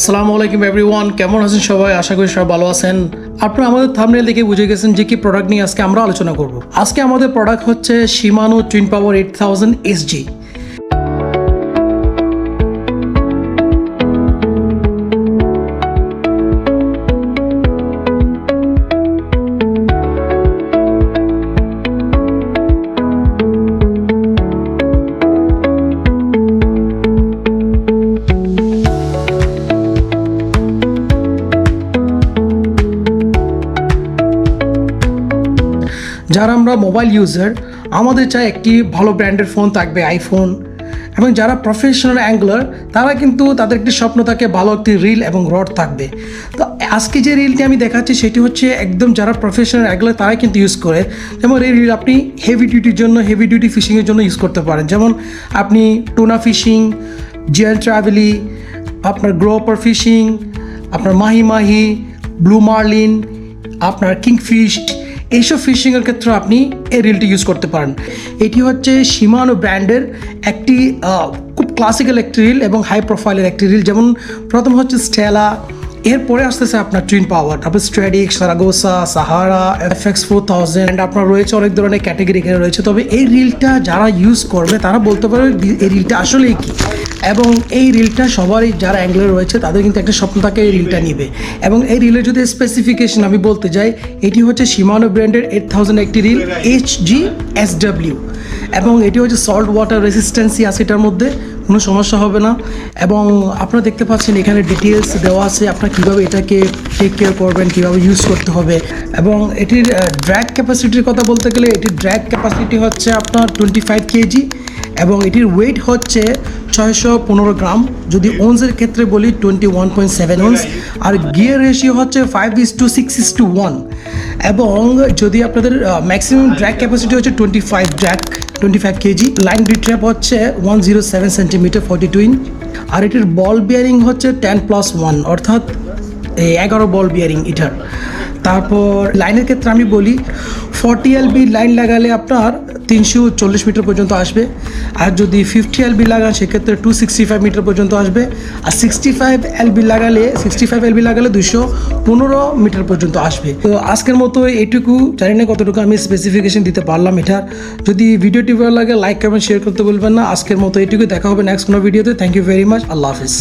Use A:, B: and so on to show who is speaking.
A: সালামু আলাইকুম এভরিওয়ান কেমন আছেন সবাই? আশা করি সবাই ভালো আছেন। আপনারা আমাদের থামনেল দেখে বুঝে গেছেন যে কি প্রোডাক্ট নিয়ে আজকে আমরা আলোচনা করব। আজকে আমাদের প্রোডাক্ট হচ্ছে Shimano twin power eight thousand SG যারা আমরা মোবাইল ইউজার আমাদের চাই একটি ভালো ব্র্যান্ডের ফোন থাকবে আইফোন এবং যারা প্রফেশনাল অ্যাঙ্গলার তারা কিন্তু তাদের একটি স্বপ্ন থাকে ভালো একটি রিল এবং রড থাকবে। তো আজকে যে রিলটি আমি দেখাচ্ছি, সেটি হচ্ছে একদম যারা প্রফেশনাল অ্যাঙ্গলার তারাই কিন্তু ইউজ করে। যেমন এই রিল আপনি হেভি ডিউটির জন্য হেভি ডিউটি ফিশিংয়ের জন্য ইউজ করতে পারেন। যেমন আপনি টোনা ফিশিং জিয়ান ট্রাভেলি আপনার গ্রোপার ফিশিং আপনার মাহি মাহি ব্লু মার্লিন আপনার কিংফিশ এইসব ফিশিংয়ের ক্ষেত্রে আপনি এই রিলটি ইউজ করতে পারেন। এটি হচ্ছে সীমানো ব্র্যান্ডের একটি খুব ক্লাসিক্যাল একটি রিল এবং হাই প্রোফাইলের একটি রিল যেমন প্রথম হচ্ছে স্টেলা এরপরে আসতেছে আপনার টুইন পাওয়ার তারপর Stradic Saragosa, Sahara F X four thousand আপনার রয়েছে অনেক ধরনের ক্যাটাগরি এখানে রয়েছে। তবে এই রিলটা যারা ইউজ করবে, তারা বলতে পারবে এই রিলটা আসলেই কি। এবং এই রিলটা সবারই যারা অ্যাঙ্গলার রয়েছে, তাদের কিন্তু একটা স্বপ্ন থাকে এই রিলটা নিবে। এবং এই রিলের যদি স্পেসিফিকেশন আমি বলতে যাই, এটি হচ্ছে সীমানো ব্র্যান্ডের এইট থাউজেন্ড একটি reel H G S W এবং এটি হচ্ছে সল্ট ওয়াটার রেসিস্ট্যান্সি আছে এটার মধ্যে। কোনো সমস্যা হবে না। এবং আপনারা দেখতে পাচ্ছেন এখানে ডিটেলস দেওয়া আছে আপনারা কীভাবে এটাকে টেক কেয়ার করবেন, কীভাবে ইউজ করতে হবে। এবং এটির ড্র্যাগ ক্যাপাসিটির কথা বলতে গেলে এটির ড্র্যাগ ক্যাপাসিটি হচ্ছে আপনার টোয়েন্টি ফাইভ কেজি এবং এটির ওয়েট হচ্ছে ছয়শো পনেরো গ্রাম। যদি ওনসের ক্ষেত্রে বলি twenty one point seven ounce. আর গিয়ার রেশিও হচ্ছে five is to six is to one এবং যদি আপনাদের ম্যাক্সিমাম ড্র্যাক ক্যাপাসিটি হচ্ছে twenty five drag twenty five KG line বিট্র্যাপ হচ্ছে one zero seven centimeter forty two inch আর এটির ball bearing হচ্ছে ten plus one অর্থাৎ এগারো বল বিয়ারিং এটার। তারপর লাইনের ক্ষেত্রে আমি বলি ফর্টি এলবি লাইন লাগালে আপনার তিনশো চল্লিশ মিটার পর্যন্ত আসবে। আর যদি ফিফটি এলবি লাগান, সেক্ষেত্রে টু সিক্সটি ফাইভ মিটার পর্যন্ত আসবে। আর সিক্সটি ফাইভ এলবি লাগালে সিক্সটি ফাইভ এলবি লাগালে দুশো পনেরো মিটার পর্যন্ত আসবে। তো আজকের মতো এইটুকু। জানি না কতটুকু আমি স্পেসিফিকেশন দিতে পারলাম এটার। যদি ভিডিওটি ভালো লাগে লাইক কমেন্ট শেয়ার করতে বলবেন না। আজকের মতো এইটুকু দেখা হবে নেক্সট কোনো ভিডিওতে থ্যাংক ইউ ভেরি মাচ আল্লাহ হাফিজ।